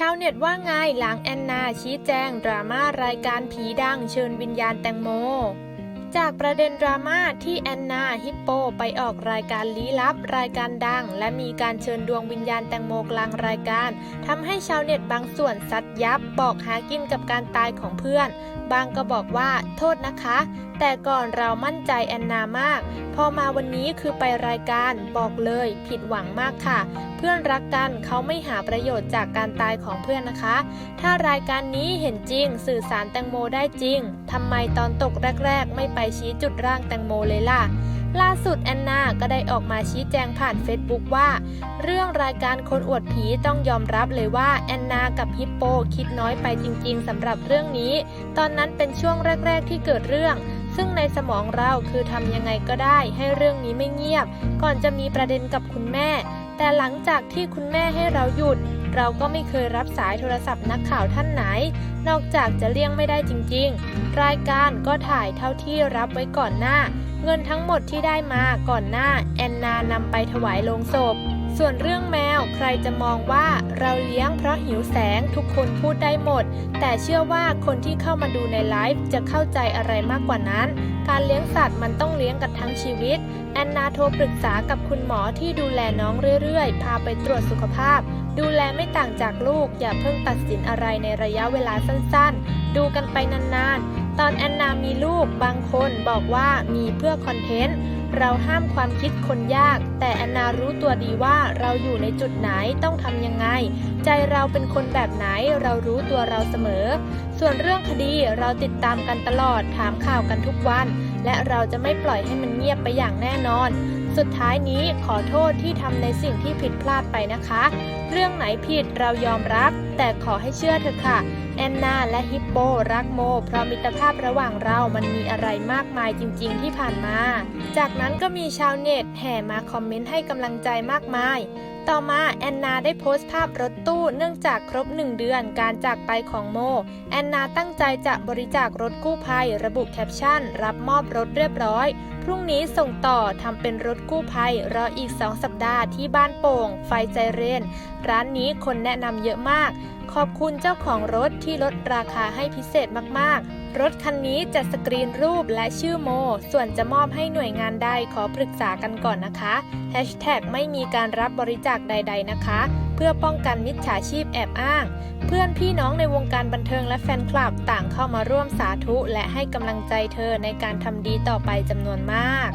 ชาวเน็ตว่าไงหลังแอนนาชี้แจง ดราม่ารายการผีดังเชิญวิญญาณแตงโม จากประเด็นดราม่าที่แอนนาฮิปโป ไปออกรายการลี้ลับ รายการดัง และมีการเชิญดวงวิญญาณแตงโมกลางรายการทำให้ชาวเน็ตบางส่วนซัดยับ บอกหากินกับการตายของเพื่อน บางก็บอกว่าโทษนะคะ แต่ก่อนเรามั่นใจแอนนามาก พอมาวันนี้คือไปรายการบอกเลยผิดหวังมากค่ะ เพื่อนรักกันเขาไม่หาประโยชน์จากการตายของเพื่อนนะคะ ถ้ารายการนี้เห็นจริง สื่อสารแตงโมได้จริงทำไมตอนตกแรก ๆ ไม่ไปชี้จุดร่างแตงโมเลยล่ะ ล่าสุดแอนนาก็ได้ออกมาชี้แจงผ่านเฟซบุ๊กว่า เรื่องรายการคนอวดผีต้องยอมรับเลยว่าแอนนากับฮิปโปคิดน้อยไปจริงๆสำหรับเรื่องนี้ ตอนนั้นเป็นช่วงแรก ๆ ที่เกิดเรื่องซึ่งในสมองเราคือทำยังไงก็ได้ให้เรื่องนี้ไม่เงียบ ก่อนจะมีประเด็นกับคุณแม่ แต่หลังจากที่คุณแม่ให้เราหยุด เราก็ไม่เคยรับสายโทรศัพท์นักข่าวท่านไหน นอกจากจะเลี่ยงไม่ได้จริง ๆ รายการก็ถ่ายเท่าที่รับไว้ก่อนหน้า เงินทั้งหมดที่ได้มาก่อนหน้า แอนนานำไปถวายโลงศพ ส่วนเรื่องแมวใครจะมองว่าเราเลี้ยงเพราะหิวแสงทุกคนพูดได้หมด แต่เชื่อว่าคนที่เข้ามาดูในไลฟ์จะเข้าใจอะไรมากกว่านั้น การเลี้ยงสัตว์มันต้องเลี้ยงกันทั้งชีวิต แอนนาโทรปรึกษากับคุณหมอที่ดูแลน้องเรื่อยๆ พาไปตรวจสุขภาพ ดูแลไม่ต่างจากลูก อย่าเพิ่งตัดสินอะไรในระยะเวลาสั้นๆ ดูกันไปนานๆ ตอนแอนนามีลูกบางคนบอกว่ามีเพื่อคอนเทนต์ เราห้ามความคิดคนยาก แต่แอนนารู้ตัวดีว่าเราอยู่ในจุดไหนต้องทำยังไง ใจเราเป็นคนแบบไหนเรารู้ตัวเราเสมอ ส่วนเรื่องคดีเราติดตามกันตลอดถามข่าวกันทุกวัน และเราจะไม่ปล่อยให้มันเงียบไปอย่างแน่นอน สุดท้ายนี้ขอโทษที่ทำในสิ่งที่ผิดพลาดไปนะคะ เรื่องไหนผิดเรายอมรับ แต่ขอให้เชื่อเถอะค่ะ แอนนาและฮิปโปรักโม เพราะมิตรภาพระหว่างเรามันมีอะไรมากมายจริงๆที่ผ่านมา จากนั้นก็มีชาวเน็ตแห่มาคอมเมนต์ให้กำลังใจมากมาย ต่อมาแอนนาได้โพสต์ภาพรถตู้เนื่องจากครบ 1 เดือนการจากไปของโม แอนนาตั้งใจจะบริจาครถกู้ภัย ระบุแคปชั่น รับมอบรถเรียบร้อย พรุ่งนี้ส่งต่อทำเป็นรถกู้ภัย รออีก 2 สัปดาห์ที่บ้านโป่ง ไฟใจเรน ร้านนี้คนแนะนำเยอะมาก ขอบคุณเจ้าของรถที่ลดราคาให้พิเศษมากๆ รถคันนี้จะสกรีนรูปและชื่อโม ส่วนจะมอบให้หน่วยงานใดขอปรึกษากันก่อนนะคะ Hashtag ไม่มีการรับบริจาคใด ๆนะคะ เพื่อป้องกันมิจฉาชีพแอบอ้าง เพื่อนพี่น้องในวงการบันเทิงและแฟนคลับต่างเข้ามาร่วมสาธุ และให้กำลังใจเธอในการทำดีต่อไปจำนวนมาก